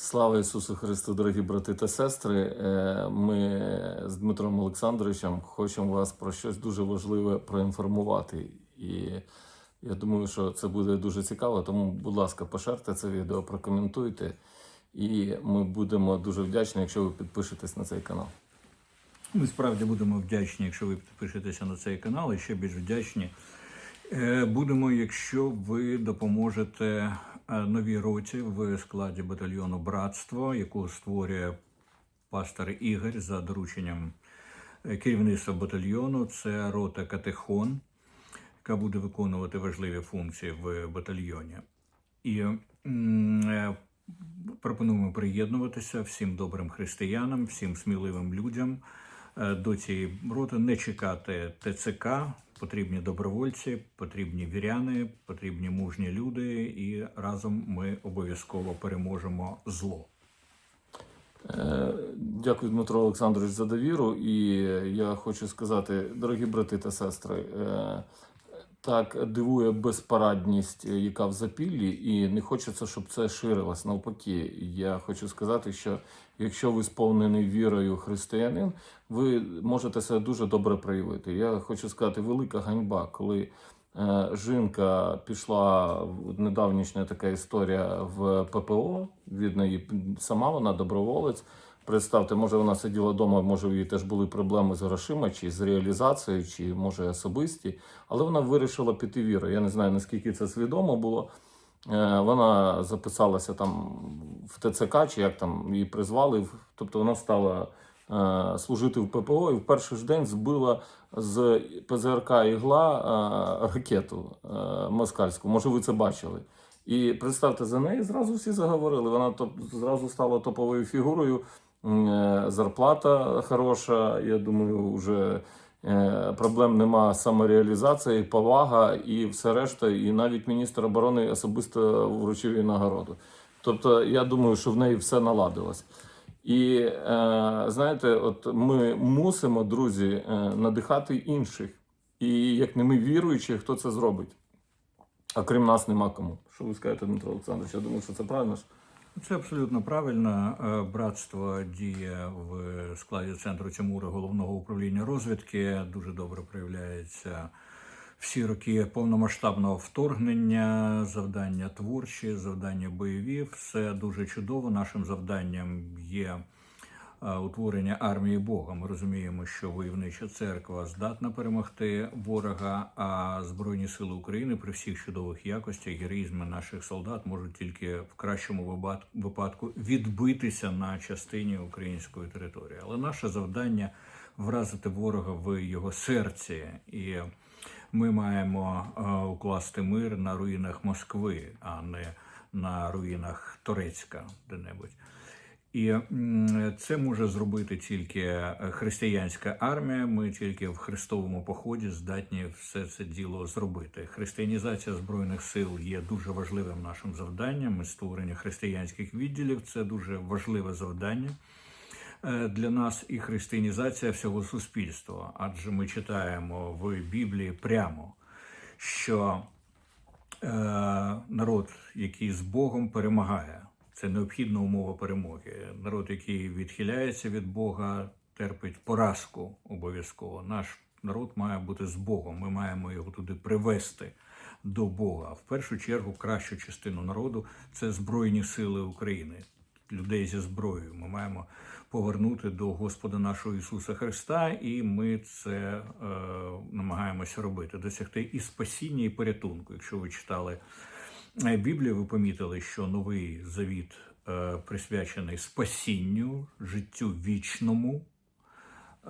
Слава Ісусу Христу, дорогі брати та сестри. Е, Ми з Дмитром Олександровичем хочемо вас про щось дуже важливе проінформувати. І я думаю, що це буде дуже цікаво. Тому, будь ласка, поширте це відео, прокоментуйте. І ми будемо дуже вдячні, якщо ви підпишетесь на цей канал. Ми справді будемо вдячні, якщо ви підпишетеся на цей канал, і ще більш вдячні. Е, Будемо, якщо ви допоможете е, новій роті в складі батальйону Братство, яку створює пастор Ігор за дорученням е, керівництва батальйону. Це рота Катехон, яка буде виконувати важливі функції в батальйоні. І пропонуємо приєднуватися всім добрим християнам, всім сміливим людям до цієї роти, не чекати ТЦК. Потрібні добровольці, потрібні віряни, потрібні мужні люди, і разом ми обов'язково переможемо зло. Е, Дякую, Дмитро Олександрович, за довіру. І я хочу сказати, дорогі брати та сестри, е, так дивує безпарадність, е, яка в запіллі, і не хочеться, щоб це ширилось. Навпаки, я хочу сказати, що якщо ви сповнений вірою християнин, ви можете себе дуже добре проявити. Я хочу сказати, велика ганьба, коли. Е, Жінка пішла недавнішня така історія в ППО. Від неї сама вона доброволець. Представте, може вона сиділа вдома, може у її теж були проблеми з грошима, чи з реалізацією, чи може особисті. Але вона вирішила піти вірою. Я не знаю наскільки це свідомо було. Е, Вона записалася там в ТЦК, чи як там її призвали. Тобто вона стала е, служити в ППО і в перший ж день збила з ПЗРК ігла е, ракету москальську. Може, ви це бачили. І представте, за неї зразу всі заговорили. Вона топ, зразу стала топовою фігурою. Е, Зарплата хороша. Я думаю, вже е, проблем нема самореалізації, повага і все решта. І навіть міністр оборони особисто вручив їй нагороду. Тобто, я думаю, що в неї все наладилось. І е, знаєте, от ми мусимо, друзі, надихати інших. І як не ми віруючі, хто це зробить? А крім нас нема кому. Що ви скажете, Дмитро Олександрович? Я думаю, що це правильно ж. Це абсолютно правильно. Е, Братство діє в складі центру Тимура головного управління розвідки. Дуже добре проявляється всі роки повномасштабного вторгнення, завдання творчі, завдання бойові. Все дуже чудово. Нашим завданням є утворення армії Бога. Ми розуміємо, що войовнича церква здатна перемогти ворога, а Збройні сили України при всіх чудових якостях героїзму наших солдат можуть тільки в кращому випадку відбитися на частині української території. Але наше завдання вразити ворога в його серці і. Ми маємо е, укласти мир на руїнах Москви, а не на руїнах Турецька де-небудь. І це може зробити тільки е, християнська армія. Ми тільки в христовому поході здатні все це діло зробити. Християнізація збройних сил є дуже важливим нашим завданням. І створення християнських відділів це дуже важливе завдання е, для нас і християнізація всього суспільства. Адже ми читаємо в Біблії прямо, що е, народ, який з Богом перемагає, це необхідна умова перемоги. Народ, який відхиляється від Бога, терпить поразку обов'язково. Наш народ має бути з Богом. Ми маємо його туди привести до Бога. В першу чергу, кращу частину народу це Збройні Сили України, людей зі зброєю. Ми маємо повернути до Господа нашого Ісуса Христа, і ми це е, намагаємося робити, досягти і спасіння, і порятунку. Якщо ви читали е, ви помітили, що новий завіт е, присвячений спасінню, життю вічному,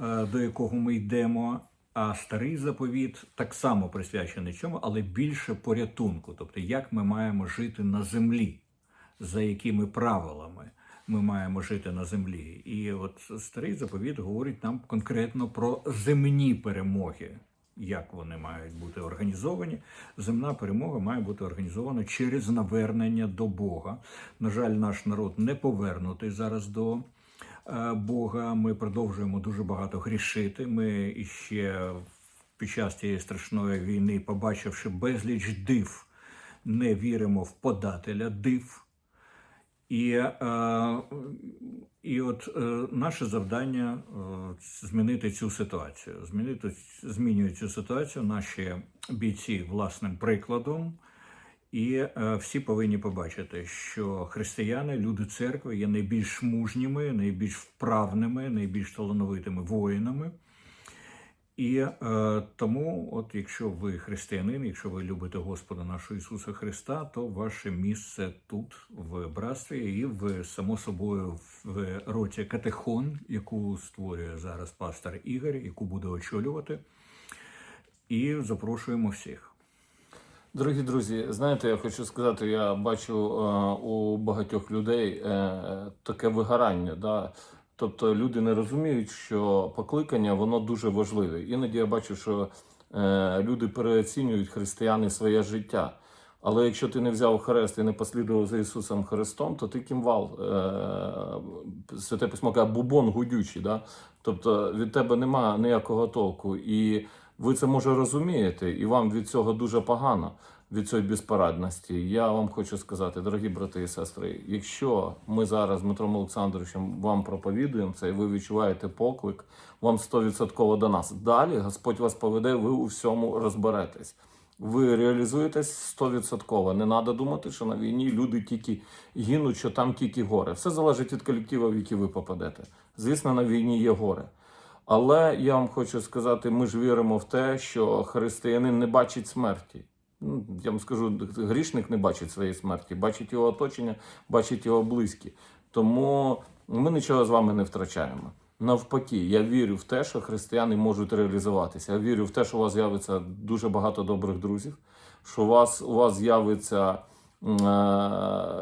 е, до якого ми йдемо. А старий заповіт так само присвячений цьому, але більше порятунку, тобто як ми маємо жити на землі, за якими правилами ми маємо жити на землі. І от старий заповіт говорить нам конкретно про земні перемоги, як вони мають бути організовані. Земна перемога має бути організована через навернення до Бога. На жаль, наш народ не повернутий зараз до е, Бога. Ми продовжуємо дуже багато грішити. Ми іще під час цієї страшної війни, побачивши безліч див, не віримо в подателя див. І, е, і от е, наше завдання е, змінити цю ситуацію. Змінити, змінюють цю ситуацію наші бійці власним прикладом. І всі повинні побачити, що християни, люди церкви є найбільш мужніми, найбільш вправними, найбільш талановитими воїнами. І е, тому, от якщо ви християнин, якщо ви любите Господа нашого Ісуса Христа, то ваше місце тут, в братстві, і в само собою в роті Катехон, яку створює зараз пастор Ігор, яку буде очолювати. І запрошуємо всіх. Дорогі друзі, знаєте, я хочу сказати, я бачу е, у багатьох людей е, таке вигорання. Да? Тобто люди не розуміють, що покликання воно дуже важливе. Іноді я бачу, що е, люди переоцінюють християни своє життя. Але якщо ти не взяв хрест і не послідував за Ісусом Христом, то ти кімвал. Е, Святе письмо каже, бубон гудючий. Да? Тобто від тебе нема ніякого толку. І ви це може розумієте, і вам від цього дуже погано, від цієї безпорадності. Я вам хочу сказати, дорогі брати і сестри, якщо ми зараз з Дмитром Олександровичем вам проповідуємо це, і ви відчуваєте поклик, вам 100% до нас. Далі Господь вас поведе, ви у всьому розберетесь. Ви реалізуєтесь 100%. Не треба думати, що на війні люди тільки гинуть, що там тільки горе. Все залежить від колективу, в який ви попадете. Звісно, на війні є горе. Але я вам хочу сказати, ми ж віримо в те, що християнин не бачить смерті. Ну, я вам скажу, грішник не бачить своєї смерті, бачить його оточення, бачить його близькі. Тому ми нічого з вами не втрачаємо. Навпаки, я вірю в те, що християни можуть реалізуватися. Я вірю в те, що у вас з'явиться дуже багато добрих друзів, що у вас, у вас з'явиться е,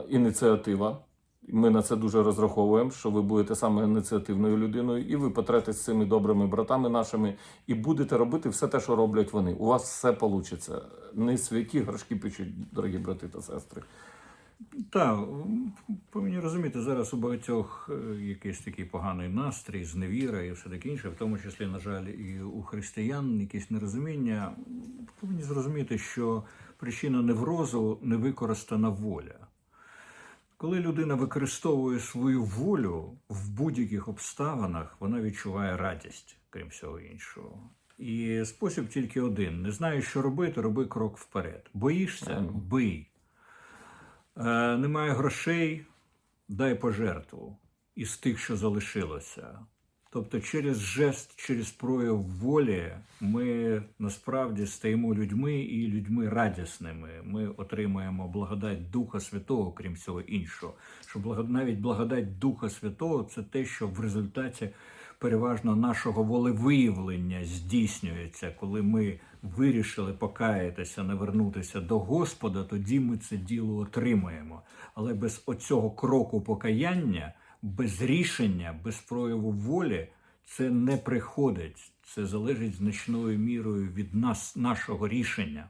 ініціатива. Ми на це дуже розраховуємо, що ви будете саме ініціативною людиною, і ви потретесь з цими добрими братами нашими, і будете робити все те, що роблять вони. У вас все вийде. Не святі грошки печуть, дорогі брати та сестри. Так, повинні розуміти, зараз у багатьох е, якийсь такий поганий настрій, зневіра і все таке інше, в тому числі, на жаль, і у християн якесь нерозуміння. Повинні зрозуміти, що причина неврозу невикористана воля. Коли людина використовує свою волю в будь-яких обставинах, вона відчуває радість, крім всього іншого. І спосіб тільки один: не знаєш, що робити, роби крок вперед. Боїшся, бий. Е, немає грошей, дай пожертву із тих, що залишилося. Тобто, через жест, через прояв волі ми насправді стаємо людьми і людьми радісними. Ми отримаємо благодать Духа Святого, крім всього іншого. Що навіть благодать Духа Святого це те, що в результаті переважно нашого волевиявлення здійснюється, коли ми вирішили покаятися, навернутися до Господа, тоді ми це діло отримаємо. Але без оцього кроку покаяння, без рішення, без прояву волі, це не приходить. Це залежить значною мірою від нас, нашого рішення.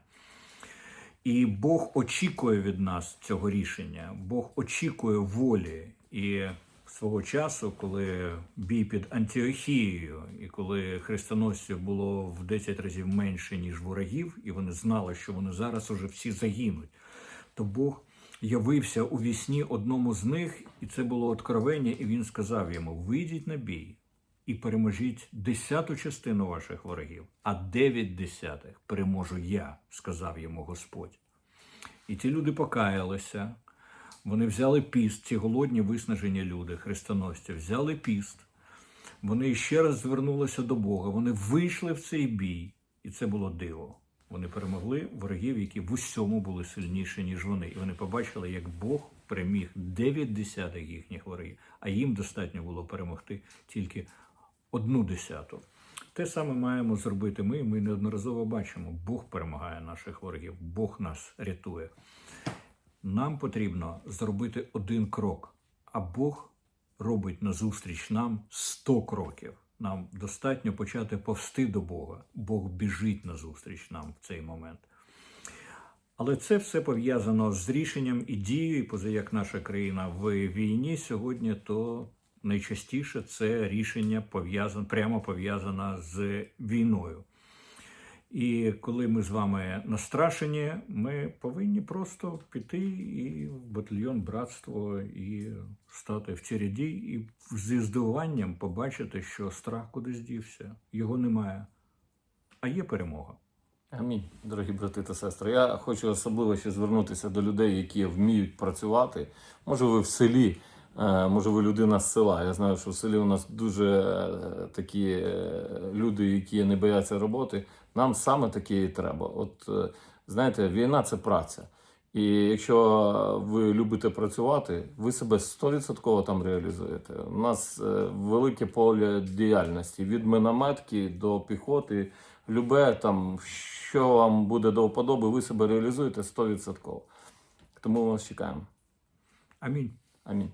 І Бог очікує від нас цього рішення, Бог очікує волі. І свого часу, коли бій під Антіохією, і коли хрестоносців було в 10 разів менше, ніж ворогів, і вони знали, що вони зараз уже всі загинуть, то Бог явився у вісні одному з них, і це було откровення, і він сказав йому: Вийдіть на бій і переможіть десяту частину ваших ворогів, а дев'ять десятих переможу я, сказав йому Господь. І ті люди покаялися. Вони взяли піст, ці голодні виснажені люди, хрестоносці, взяли піст. Вони ще раз звернулися до Бога. Вони вийшли в цей бій, і це було диво. Вони перемогли ворогів, які в усьому були сильніші, ніж вони. І вони побачили, як Бог переміг 9 десятих їхніх ворогів, а їм достатньо було перемогти тільки одну десяту. Те саме маємо зробити ми. Ми неодноразово бачимо, Бог перемагає наших ворогів, Бог нас рятує. Нам потрібно зробити один крок, а Бог робить назустріч нам 100 кроків. Нам достатньо почати повсти до Бога. Бог біжить назустріч нам в цей момент. Але це все пов'язано з рішенням і дією, і поза як наша країна в війні сьогодні, то найчастіше це рішення пов'язане, прямо пов'язане з війною. І коли ми з вами настрашені, ми повинні просто піти і в батальйон братство і стати в ці ряді, і зі здивуванням побачити, що страх кудись дівся, його немає, а є перемога. Амінь, дорогі брати та сестри. Я хочу особливо ще звернутися до людей, які вміють працювати. Може, ви в селі, е, може, ви людина з села. Я знаю, що в селі у нас дуже е, такі е, люди, які не бояться роботи. Нам саме таке і треба. От е, знаєте, війна це праця. І якщо ви любите працювати, ви себе 100% там реалізуєте. У нас е, велике поле діяльності від мінометки до піхоти, любе там, що вам буде до вподоби, ви себе реалізуєте 100%. Тому ми вас чекаємо. Амінь. Амінь.